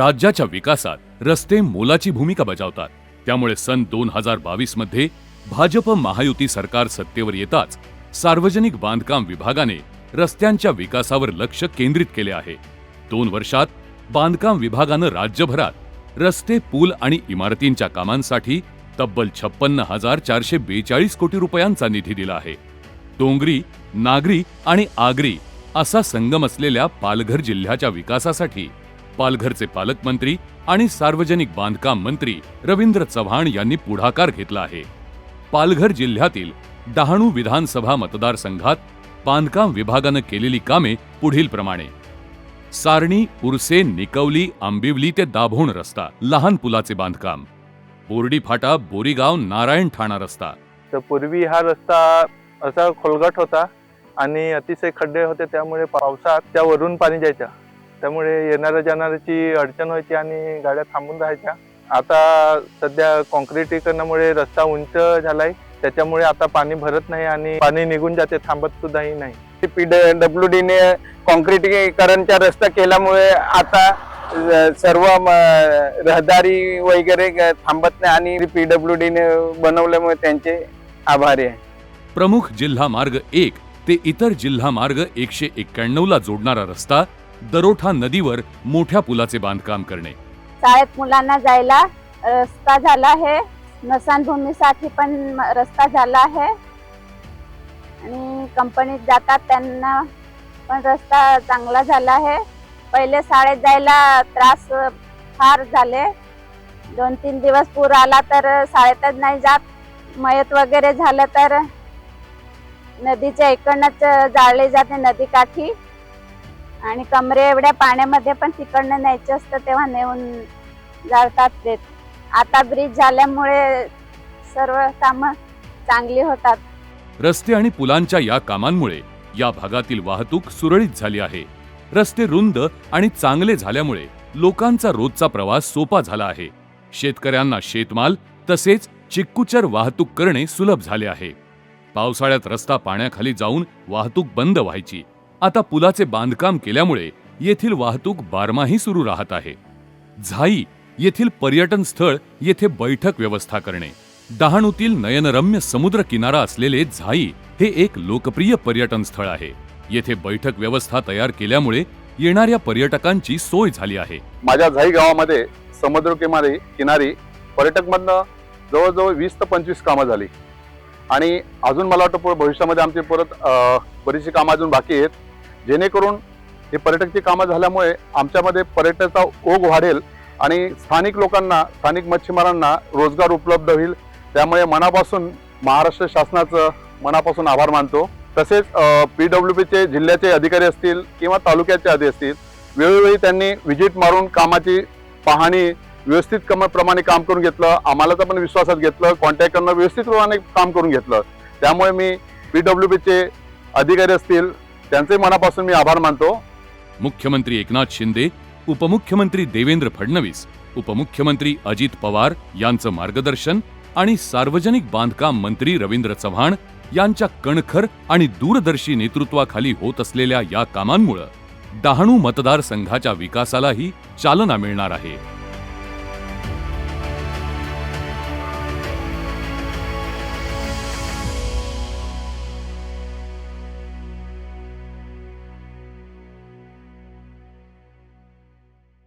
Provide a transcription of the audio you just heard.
राज्याच्या विकासात रस्ते मोलाची भूमिका बजावतात. त्यामुळे सन दोन हजार बावीसमध्ये भाजप महायुती सरकार सत्तेवर येताच सार्वजनिक बांधकाम विभागाने रस्त्यांच्या विकासावर लक्ष केंद्रित केले आहे. दोन वर्षात बांधकाम विभागानं राज्यभरात रस्ते पूल आणि इमारतींच्या कामांसाठी तब्बल छप्पन्न हजार चारशे बेचाळीस कोटी रुपयांचा निधी दिला आहे. डोंगरी नागरी आणि आगरी असा संगम असलेल्या पालघर जिल्ह्याच्या विकासासाठी पालघरचे पालकमंत्री आणि सार्वजनिक बांधकाम मंत्री रवींद्र चव्हाण यांनी पुढाकार घेतला आहे. पालघर जिल्ह्यातील डहाणू विधानसभा मतदारसंघात बांधकाम विभागानं केलेली कामे पुढील प्रमाणे. सारणी उर्से निकवली आंबिवली ते दाभोण रस्ता लहान पुलाचे बांधकाम. बोर्डी फाटा बोरीगाव नारायण ठाणा रस्ता. तर पूर्वी हा रस्ता असा खोलगट होता आणि अतिशय खड्डे होते त्यामुळे पावसात त्यावरून पाणी जायचं. त्यामुळे येणाऱ्या जाणाऱ्याची अडचण व्हायची आणि गाड्या थांबून राहायच्या. आता सध्या कॉन्क्रिटीकरणामुळे रस्ता उंच झालाय. त्याच्यामुळे आता पाणी भरत नाही आणि पाणी निघून जाते थांबत सुद्धाही नाही. पीडब्ल्यू डीने कॉन्क्रिटीकरणचा रस्ता केल्यामुळे आता सर्व रहदारी वगैरे थांबत नाही आणि पीडब्ल्यू डीने बनवल्यामुळे त्यांचे आभारी आहे. प्रमुख जिल्हा मार्ग एक ते इतर जिल्हा मार्ग एकशे एक्क्याण्णव ला जोडणारा रस्ता दरोठा नदीवर मोठ्या पुलाचे बांधकाम करणे. शाळेत मुलांना जायला रस्ता झाला आहे. स्मशानभूमीसाठी पण रस्ता झाला आहे. आणि कंपनीत जातात त्यांना पण रस्ता चांगला झाला आहे. पहिले शाळेत जायला त्रास फार झाले. दोन तीन दिवस पूर आला तर शाळेतच नाही जात. मयत वगैरे झालं तर नदीच्या इकडनंच जाळले जाते नदीकाठी. आणि कमरे एवढ्या पाण्यामध्ये पण तिकडनं न्यायचं असतं तेव्हा नेऊन जाळतात देत आता ब्रिज झाल्यामुळे सर्व कामं चांगली होतात. रस्ते आणि पुलांच्या या कामांमुळे या भागातील वाहतूक सुरळीत झाली आहे. रस्ते रुंद आणि चांगले झाल्यामुळे लोकांचा रोजचा प्रवास सोपा झाला आहे. शेतकऱ्यांना शेतमाल तसेच चिक्कुचर वाहतूक करणे सुलभ झाले आहे. पावसाळ्यात रस्ता पाण्याखाली जाऊन वाहतूक बंद व्हायची. आता पुलाचे बांधकाम केल्यामुळे येथील वाहतूक बारमाही सुरू राहत आहे. झाई येथील पर्यटन स्थळ येथे बैठक व्यवस्था करणे. डहाणूतील नयनरम्य समुद्र किनारा असलेले झाई हे एक लोकप्रिय पर्यटन स्थळ आहे. येथे बैठक व्यवस्था तयार केल्यामुळे येणाऱ्या पर्यटकांची सोय झाली आहे. माझ्या झाई गावामध्ये समुद्र किनारी किनारी पर्यटकमधनं जवळजवळ वीस ते पंचवीस कामं झाली. आणि अजून मला वाटतं भविष्यामध्ये आमची परत अं, बरीचशी कामं अजून बाकी आहेत. जेणेकरून हे पर्यटकची कामं झाल्यामुळे आमच्यामध्ये पर्यटनाचा ओघ वाढेल आणि स्थानिक लोकांना स्थानिक मच्छीमारांना रोजगार उपलब्ध होईल. त्यामुळे मनापासून महाराष्ट्र शासनाचं मनापासून आभार मानतो. तसेच पी डब्ल्यू पीचे जिल्ह्याचे अधिकारी असतील किंवा तालुक्याचे अधिकारी असतील वेळोवेळी त्यांनी व्हिजिट मारून कामाची पाहणी व्यवस्थित कमाप्रमाणे काम करून घेतलं आम्हाला तर पण विश्वासात घेतलं कॉन्टॅक्ट करणं व्यवस्थित प्रमाणे काम करून घेतलं. त्यामुळे मी पी डब्ल्यू पीचे अधिकारी असतील त्यांचे मनापासून मी आभार मानतो. मुख्यमंत्री एकनाथ शिंदे उपमुख्यमंत्री देवेंद्र फडणवीस उपमुख्यमंत्री अजित पवार यांचं मार्गदर्शन आणि सार्वजनिक बांधकाम मंत्री रवींद्र चव्हाण यांच्या कणखर आणि दूरदर्शी नेतृत्वाखाली होत असलेल्या या कामांमुळं डहाणू मतदारसंघाच्या विकासालाही चालना मिळणार आहे.